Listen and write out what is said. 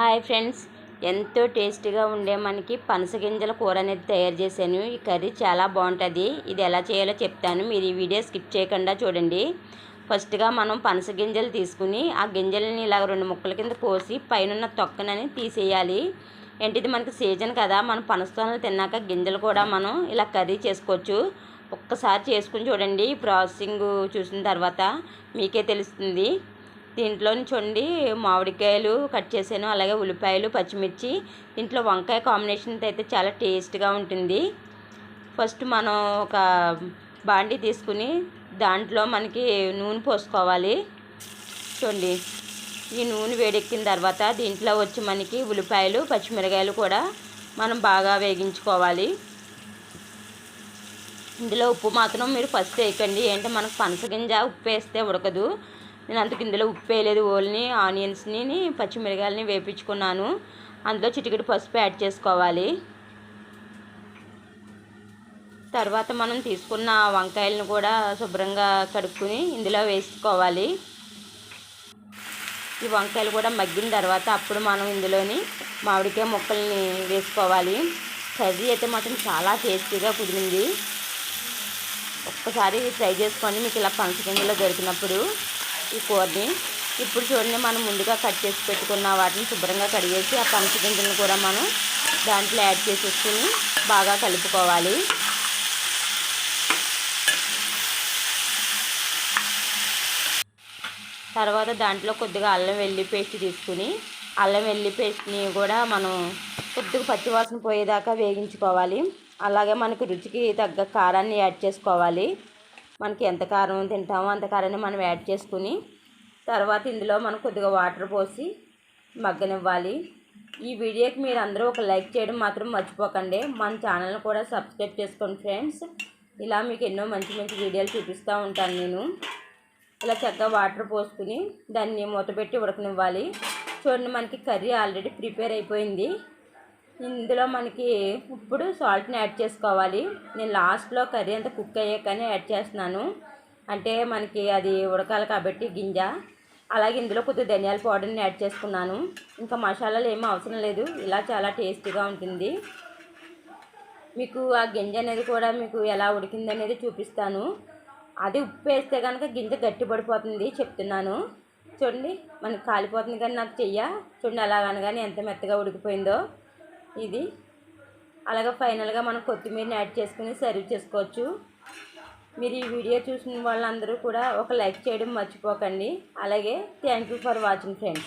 Hi friends. ఎంతో టేస్టీగా ఉండే మనకి పనసగింజల కూర అనేది తయారు చేశాను. ఈ కర్రీ చాలా బాగుంటుంది. ఇది ఎలా చేయాలో చెప్తాను. మీరు ఈ వీడియో స్కిప్ చేయకుండా చూడండి. ఫస్ట్గా మనం పనస గింజలు తీసుకుని ఆ గింజలని ఇలా రెండు ముక్కల కింద కోసి పైన తొక్కనని తీసేయాలి. ఏంటిది? మనకి సీజన్ కదా. మనం పనసతోనలు తిన్నాక గింజలు కూడా మనం ఇలా కర్రీ చేసుకోవచ్చు. ఒక్కసారి చేసుకుని చూడండి. ప్రాసెసింగ్ చూసిన తర్వాత మీకే తెలుస్తుంది. దీంట్లో చూడండి మామిడికాయలు కట్ చేశాను అలాగే ఉల్లిపాయలు పచ్చిమిర్చి. దీంట్లో వంకాయ కాంబినేషన్ అయితే చాలా టేస్ట్గా ఉంటుంది. ఫస్ట్ మనం ఒక బాండి తీసుకుని దాంట్లో మనకి నూనె పోసుకోవాలి. చూడండి ఈ నూనె వేడెక్కిన తర్వాత దీంట్లో వచ్చి మనకి ఉల్లిపాయలు పచ్చిమిరకాయలు కూడా మనం బాగా వేగించుకోవాలి. ఇందులో ఉప్పు మాత్రం మీరు ఫస్ట్ వేయకండి. ఏంటంటే మనకు పనసగింజ ఉప్పు వేస్తే ఉడకదు. నేను అందుకు ఇందులో ఉప్పు వేయలేదు ఓల్ని ఆనియన్స్ని పచ్చిమిరకాయలని వేపించుకున్నాను. అందులో చిటికెడు పసుపు యాడ్ చేసుకోవాలి. తర్వాత మనం తీసుకున్న వంకాయలను కూడా శుభ్రంగా కడుక్కుని ఇందులో వేసుకోవాలి. ఈ వంకాయలు కూడా మగ్గిన తర్వాత అప్పుడు మనం ఇందులోని మామిడికాయ ముక్కల్ని వేసుకోవాలి. కర్రీ అయితే మాత్రం చాలా టేస్టీగా కుదిరింది. ఒక్కసారి ట్రై చేసుకోండి మీకు ఇలా పంచకింజలో దొరికినప్పుడు ఈ కూరని. ఇప్పుడు చూడండి మనం ముందుగా కట్ చేసి పెట్టుకున్న వాటిని శుభ్రంగా కడిగేసి ఆ పంచగింజలను కూడా మనం దాంట్లో యాడ్ చేసేసుకుని బాగా కలుపుకోవాలి. తర్వాత దాంట్లో కొద్దిగా అల్లం వెల్లి పేస్ట్ తీసుకుని అల్లం వెల్లి పేస్ట్ని కూడా మనం కొద్దిగా పచ్చివాసన పోయేదాకా వేగించుకోవాలి. అలాగే మనకు రుచికి తగ్గ కారాన్ని యాడ్ చేసుకోవాలి. మనకి ఎంత కారం తింటామో అంత కారాన్ని మనం యాడ్ చేసుకుని తర్వాత ఇందులో మనం కొద్దిగా వాటర్ పోసి మగ్గనివ్వాలి. ఈ వీడియోకి మీరు అందరూ ఒక లైక్ చేయడం మాత్రం మర్చిపోకండి. మన ఛానల్ని కూడా సబ్స్క్రైబ్ చేసుకోండి ఫ్రెండ్స్. ఇలా మీకు ఎన్నో మంచి మంచి వీడియోలు చూపిస్తూ ఉంటాను నేను. ఇలా చక్కగా వాటర్ పోసుకుని దాన్ని మూతపెట్టి ఉడకనివ్వాలి. చూడండి మనకి కర్రీ ఆల్రెడీ ప్రిపేర్ అయిపోయింది. ఇందులో మనకి ఇప్పుడు సాల్ట్ని యాడ్ చేసుకోవాలి. నేను లాస్ట్లో కర్రీ అంతా కుక్ అయ్యాకనే యాడ్ చేస్తున్నాను. అంటే మనకి అది ఉడకాలి కాబట్టి గింజ. అలాగే ఇందులో కొద్దిగా ధనియాల పౌడర్ని యాడ్ చేసుకున్నాను. ఇంకా మసాలాలు ఏమీ అవసరం లేదు. ఇలా చాలా టేస్టీగా ఉంటుంది. మీకు ఆ గింజ అనేది కూడా మీకు ఎలా ఉడికింది అనేది చూపిస్తాను. అది ఉప్పు వేస్తే కనుక గింజ గట్టి పడిపోతుంది చెప్తున్నాను. చూడండి మనకి కాలిపోతుంది కానీ నాకు చెయ్య. చూడండి అలాగనగానే ఎంత మెత్తగా ఉడికిపోయిందో. ఇది. అలాగే ఫైనల్గా మనం కొత్తిమీరని యాడ్ చేసుకుని సర్వ్ చేసుకోవచ్చు. మీరు ఈ వీడియో చూసిన వాళ్ళందరూ కూడా ఒక లైక్ చేయడం మర్చిపోకండి. అలాగే thank you for watching friends.